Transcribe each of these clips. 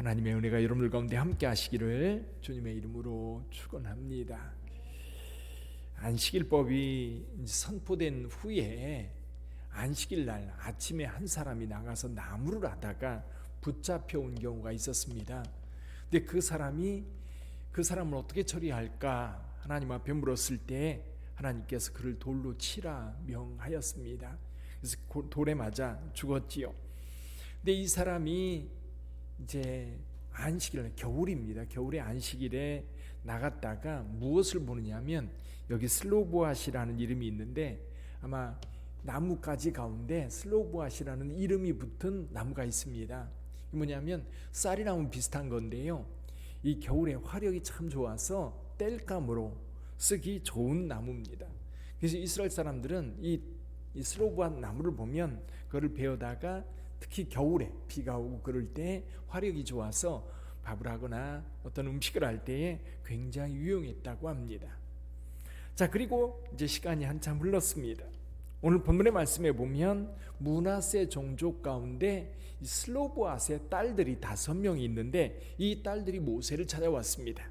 하나님의 은혜가 여러분들 가운데 함께 하시기를 주님의 이름으로 축원합니다. 안식일법이 선포된 후에 안식일 날 아침에 한 사람이 나가서 나무를 하다가 붙잡혀 온 경우가 있었습니다. 근데 그 사람이 그 사람을 어떻게 처리할까 하나님 앞에 물었을 때 하나님께서 그를 돌로 치라 명하였습니다. 그래서 돌에 맞아 죽었지요. 근데 이 사람이 이제 안식일 겨울입니다. 겨울에 안식일에 나갔다가 무엇을 보느냐면 여기 슬로보아시라는 이름이 있는데 아마 나무가지 가운데 슬로보아시라는 이름이 붙은 나무가 있습니다. 뭐냐면 쌀이나무 비슷한 건데요. 이 겨울에 화력이 참 좋아서 땔감으로 쓰기 좋은 나무입니다. 그래서 이스라엘 사람들은 이, 이 슬로보아 나무를 보면 그거를 베어다가 특히 겨울에 비가 오고 그럴 때 화력이 좋아서 밥을 하거나 어떤 음식을 할 때에 굉장히 유용했다고 합니다. 자, 그리고 이제 시간이 한참 흘렀습니다. 오늘 본문의 말씀에 보면 문하세 종족 가운데 슬로보아스의 딸들이 다섯 명이 있는데 이 딸들이 모세를 찾아왔습니다.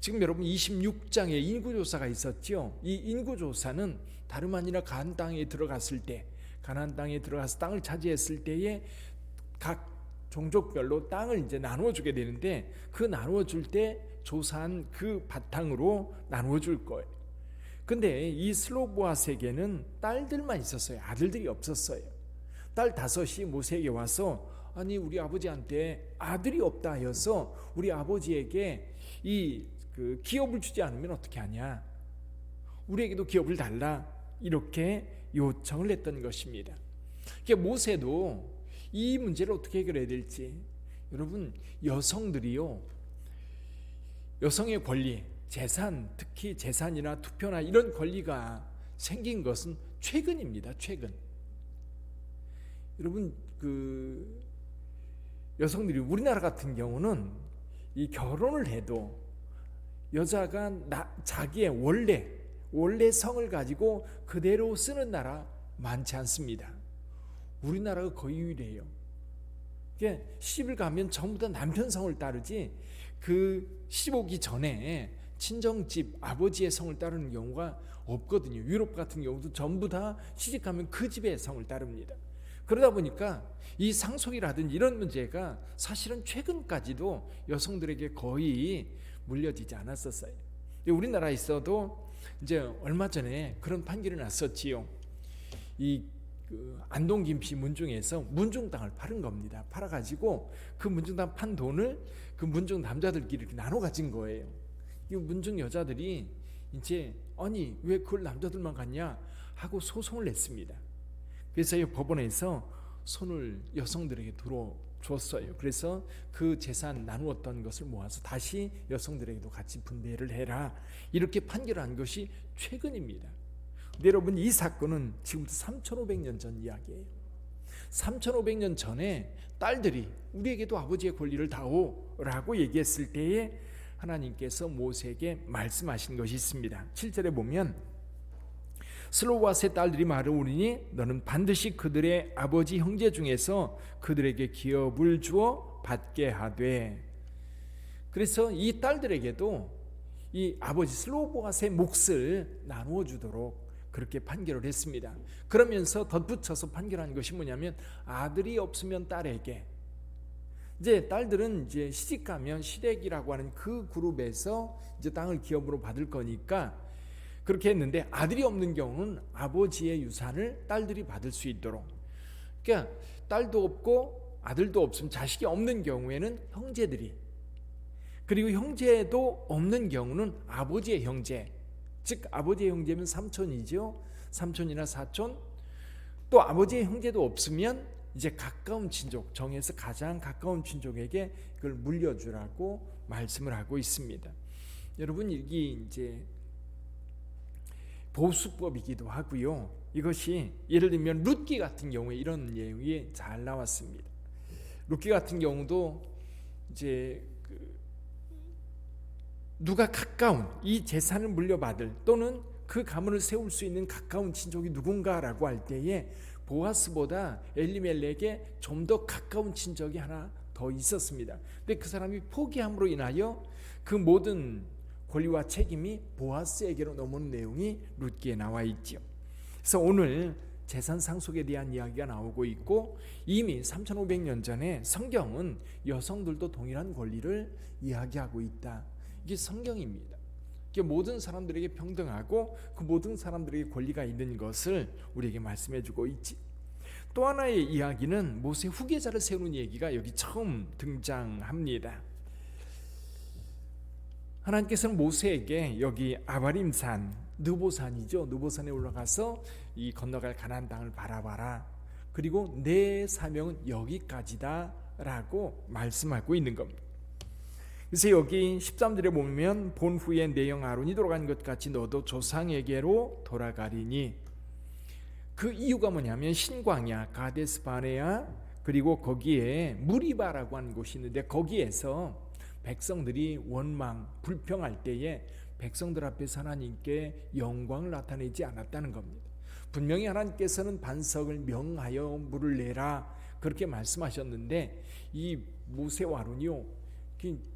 지금 여러분 26장에 인구조사가 있었죠. 이 인구조사는 다름 아니라 가나안 땅에 들어갔을 때 가나안 땅에 들어가서 땅을 차지했을 때에 각 종족별로 땅을 이제 나누어 주게 되는데 그 나누어 줄 때 조사한 그 바탕으로 나누어 줄 거예요. 근데 이 슬로보아 세계는 딸들만 있었어요. 아들들이 없었어요. 딸 다섯이 모세에게 와서 아니 우리 아버지한테 아들이 없다 하여서 우리 아버지에게 이 그 기업을 주지 않으면 어떻게 하냐? 우리에게도 기업을 달라 이렇게 요청을 했던 것입니다. 그러니까 모세도 이 문제를 어떻게 해결해야 될지 여러분 여성들이요 여성의 권리 재산 특히 재산이나 투표나 이런 권리가 생긴 것은 최근입니다. 최근. 여러분 그 여성들이 우리나라 같은 경우는 이 결혼을 해도 여자가 나, 자기의 원래 원래 성을 가지고 그대로 쓰는 나라 많지 않습니다. 우리나라가 거의 유일해요. 시집을 가면 전부 다 남편 성을 따르지 그 시집 오기 전에 친정집 아버지의 성을 따르는 경우가 없거든요. 유럽 같은 경우도 전부 다 시집 가면 그 집의 성을 따릅니다. 그러다 보니까 이 상속이라든지 이런 문제가 사실은 최근까지도 여성들에게 거의 물려지지 않았었어요. 우리나라에 있어도 이제 얼마 전에 그런 판결이 났었지요. 이 그 안동 김씨 문중에서 문중 땅을 팔은 겁니다. 팔아가지고 그 문중 땅판 돈을 그 문중 남자들끼리 이렇게 나눠 가진 거예요. 이 문중 여자들이 이제 아니 왜 그걸 남자들만 갖냐 하고 소송을 냈습니다. 그래서 이 법원에서 손을 여성들에게 들어 줬어요. 그래서 그 재산 나누었던 것을 모아서 다시 여성들에게도 같이 분배를 해라. 이렇게 판결한 것이 최근입니다. 근데 여러분 이 사건은 지금부터 3,500년 전 이야기예요. 3,500년 전에 딸들이 우리에게도 아버지의 권리를 다오라고 얘기했을 때에 하나님께서 모세에게 말씀하신 것이 있습니다. 7절에 보면 슬로와 세 딸들이 말을 오르니 너는 반드시 그들의 아버지 형제 중에서 그들에게 기업을 주어 받게 하되 그래서 이 딸들에게도 이 아버지 슬로보아스의 몫을 나누어 주도록 그렇게 판결을 했습니다. 그러면서 덧붙여서 판결한 것이 뭐냐면 아들이 없으면 딸에게 이제 딸들은 이제 시집 가면 시댁이라고 하는 그 그룹에서 이제 땅을 기업으로 받을 거니까 그렇게 했는데 아들이 없는 경우는 아버지의 유산을 딸들이 받을 수 있도록. 그러니까 딸도 없고 아들도 없으면 자식이 없는 경우에는 형제들이 그리고 형제도 없는 경우는 아버지의 형제 즉 아버지의 형제면 삼촌이죠 삼촌이나 사촌 또 아버지의 형제도 없으면 이제 가까운 친족 정에서 가장 가까운 친족에게 그걸 물려주라고 말씀을 하고 있습니다. 여러분 이게 이제 보수법이기도 하고요. 이것이 예를 들면 룻기 같은 경우에 이런 내용이 잘 나왔습니다. 룻기 같은 경우도 이제 그 누가 가까운 이 재산을 물려받을 또는 그 가문을 세울 수 있는 가까운 친족이 누군가라고 할 때에 보아스보다 엘리멜렉에 좀 더 가까운 친족이 하나 더 있었습니다. 근데 그 사람이 포기함으로 인하여 그 모든 권리와 책임이 보아스에게로 넘어오는 내용이 룻기에 나와 있지요. 그래서 오늘 재산 상속에 대한 이야기가 나오고 있고 이미 3,500년 전에 성경은 여성들도 동일한 권리를 이야기하고 있다. 이게 성경입니다. 이게 모든 사람들에게 평등하고 그 모든 사람들에게 권리가 있는 것을 우리에게 말씀해 주고 있지. 또 하나의 이야기는 모세 후계자를 세우는 얘기가 여기 처음 등장합니다. 하나님께서는 모세에게 여기 아바림산 느보산이죠. 느보산에 올라가서 이 건너갈 가나안 땅을 바라봐라. 그리고 내 사명은 여기까지다라고 말씀하고 있는 겁니다. 그래서 여기 13절에 보면 본 후에 내영 아론이 돌아간 것 같이 너도 조상에게로 돌아가리니 그 이유가 뭐냐면 신광야 가데스 바네아 그리고 거기에 무리바라고 하는 곳이 있는데 거기에서 백성들이 원망 불평할 때에 백성들 앞에서 하나님께 영광을 나타내지 않았다는 겁니다. 분명히 하나님께서는 반석을 명하여 물을 내라 그렇게 말씀하셨는데 이 모세와 아론이요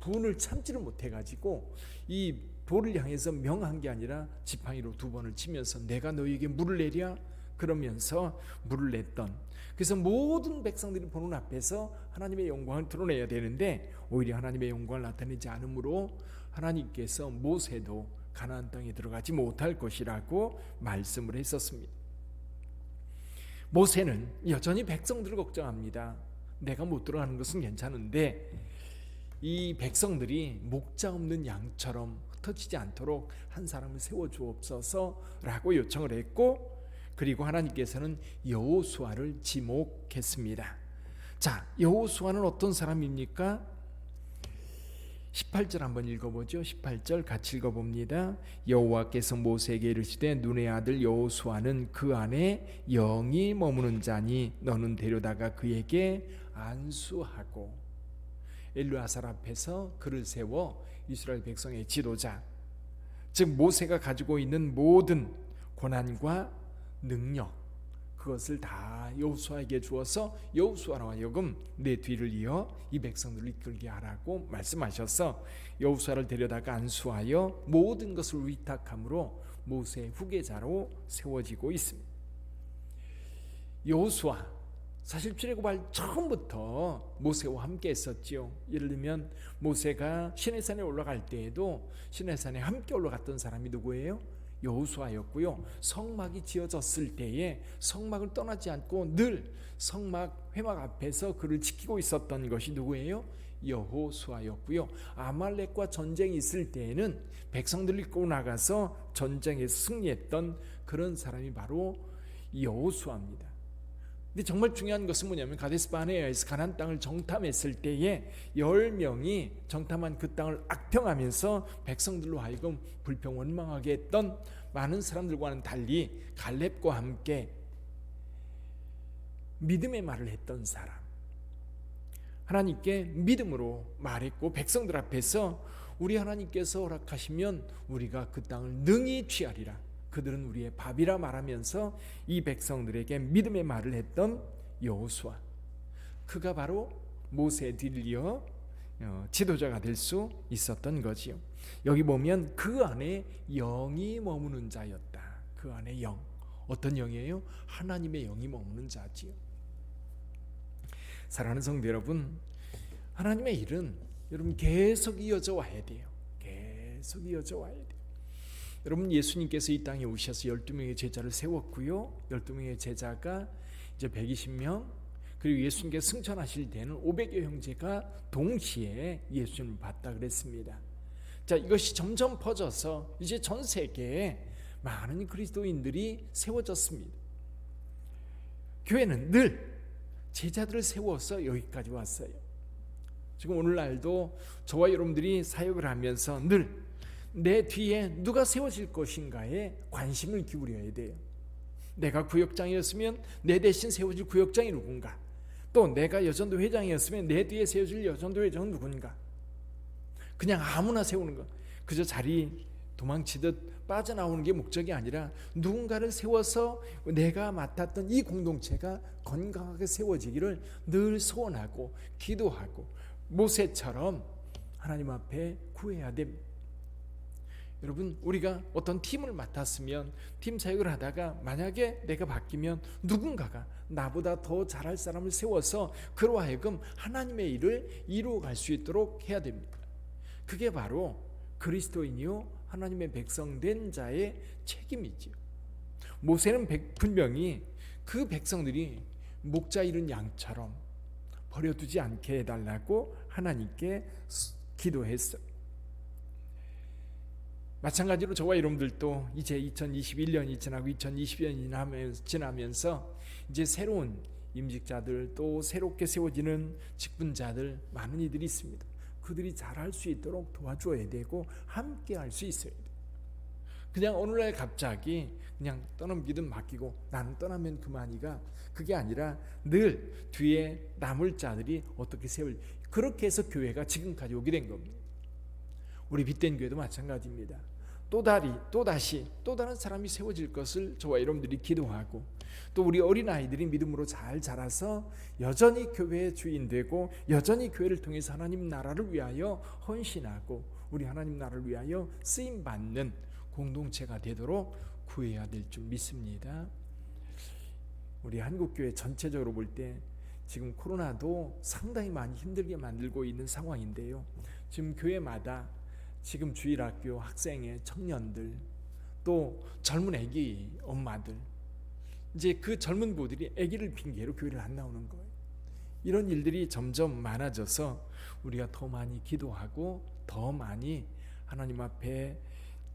분을 참지를 못해 가지고 이 돌을 향해서 명한 게 아니라 지팡이로 두 번을 치면서 내가 너에게 물을 내랴 그러면서 물을 냈던 그래서 모든 백성들이 보는 앞에서 하나님의 영광을 드러내야 되는데 오히려 하나님의 영광을 나타내지 않으므로 하나님께서 모세도 가나안 땅에 들어가지 못할 것이라고 말씀을 했었습니다. 모세는 여전히 백성들을 걱정합니다. 내가 못 들어가는 것은 괜찮은데 이 백성들이 목자 없는 양처럼 흩어지지 않도록 한 사람을 세워 주옵소서라고 요청을 했고 그리고 하나님께서는 여호수아를 지목했습니다. 자, 여호수아는 어떤 사람입니까? 18절 한번 읽어보죠. 18절 같이 읽어봅니다. 여호와께서 모세에게 이르시되 눈의 아들 여호수아는 그 안에 영이 머무는 자니 너는 데려다가 그에게 안수하고 엘루아살 앞에서 그를 세워 이스라엘 백성의 지도자 즉 모세가 가지고 있는 모든 고난과 능력 그것을 다 여호수아에게 주어서 여호수아로 하여금 내 뒤를 이어 이 백성들을 이끌게 하라고 말씀하셔서 여호수아를 데려다가 안수하여 모든 것을 위탁함으로 모세의 후계자로 세워지고 있습니다. 여호수아 사실 출애굽할 처음부터 모세와 함께 했었지요. 예를 들면 모세가 시내산에 올라갈 때에도 시내산에 함께 올라갔던 사람이 누구예요? 여호수아였고요. 성막이 지어졌을 때에 성막을 떠나지 않고 늘 성막 회막 앞에서 그를 지키고 있었던 것이 누구예요? 여호수아였고요. 아말렉과 전쟁이 있을 때에는 백성들을 이끌고 나가서 전쟁에 승리했던 그런 사람이 바로 여호수아입니다. 근데 정말 중요한 것은 뭐냐면 가데스 바네아에서 가난 땅을 정탐했을 때에 열 명이 정탐한 그 땅을 악평하면서 백성들로 하여금 불평 원망하게 했던 많은 사람들과는 달리 갈렙과 함께 믿음의 말을 했던 사람. 하나님께 믿음으로 말했고 백성들 앞에서 우리 하나님께서 허락하시면 우리가 그 땅을 능히 취하리라 그들은 우리의 밥이라 말하면서 이 백성들에게 믿음의 말을 했던 여호수아 그가 바로 모세 이어 어, 지도자가 될 수 있었던 거지요. 여기 보면 그 안에 영이 머무는 자였다. 그 안에 영 어떤 영이에요? 하나님의 영이 머무는 자지요. 사랑하는 성도 여러분, 하나님의 일은 여러분 계속 이어져 와야 돼요. 계속 이어져 와야 돼요. 여러분 예수님께서 이 땅에 오셔서 12명의 제자를 세웠고요. 12명의 제자가 이제 120명 그리고 예수님께서 승천하실 때는 500여 형제가 동시에 예수님을 봤다 그랬습니다. 자, 이것이 점점 퍼져서 이제 전 세계에 많은 그리스도인들이 세워졌습니다. 교회는 늘 제자들을 세워서 여기까지 왔어요. 지금 오늘날도 저와 여러분들이 사역을 하면서 늘 내 뒤에 누가 세워질 것인가에 관심을 기울여야 돼요. 내가 구역장이었으면 내 대신 세워질 구역장이 누군가? 또 내가 여전도 회장이었으면 내 뒤에 세워질 여전도 회장은 누군가? 그냥 아무나 세우는 거. 그저 자리 도망치듯 빠져나오는 게 목적이 아니라 누군가를 세워서 내가 맡았던 이 공동체가 건강하게 세워지기를 늘 소원하고 기도하고 모세처럼 하나님 앞에 구해야 됩니다. 여러분 우리가 어떤 팀을 맡았으면 팀 사역을 하다가 만약에 내가 바뀌면 누군가가 나보다 더 잘할 사람을 세워서 그로 하여금 하나님의 일을 이루어갈 수 있도록 해야 됩니다. 그게 바로 그리스도인이요 하나님의 백성된 자의 책임이지요. 모세는 백- 분명히 그 백성들이 목자 잃은 양처럼 버려두지 않게 해달라고 하나님께 수- 기도했어요. 마찬가지로 저와 여러분들도 이제 2021년이 지나고 2020년이 지나면서 이제 새로운 임직자들 또 새롭게 세워지는 직분자들 많은 이들이 있습니다. 그들이 잘할 수 있도록 도와줘야 되고 함께 할 수 있어야 돼요. 그냥 어느 날 갑자기 그냥 떠넘기든 맡기고 나는 떠나면 그만이가 그게 아니라 늘 뒤에 남을 자들이 어떻게 세울 그렇게 해서 교회가 지금까지 오게 된 겁니다. 우리 빛된 교회도 마찬가지입니다. 또 다리 또 다른 사람이 세워질 것을 저와 여러분들이 기도하고 또 우리 어린 아이들이 믿음으로 잘 자라서 여전히 교회의 주인 되고 여전히 교회를 통해서 하나님 나라를 위하여 헌신하고 우리 하나님 나라를 위하여 쓰임 받는 공동체가 되도록 구해야 될 줄 믿습니다. 우리 한국 교회 전체적으로 볼 때 지금 코로나도 상당히 많이 힘들게 만들고 있는 상황인데요. 지금 교회마다 지금 주일학교 학생의 청년들 또 젊은 아기 엄마들 이제 그 젊은 부들이 아기를 핑계로 교회를 안 나오는 거예요. 이런 일들이 점점 많아져서 우리가 더 많이 기도하고 더 많이 하나님 앞에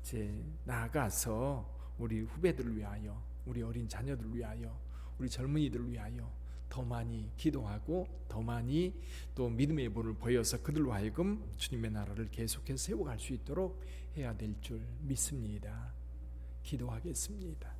이제 나아가서 우리 후배들을 위하여 우리 어린 자녀들을 위하여 우리 젊은이들을 위하여 더 많이 기도하고 더 많이 또 믿음의 본을 보여서 그들로 하여금 주님의 나라를 계속해서 세워갈 수 있도록 해야 될 줄 믿습니다. 기도하겠습니다.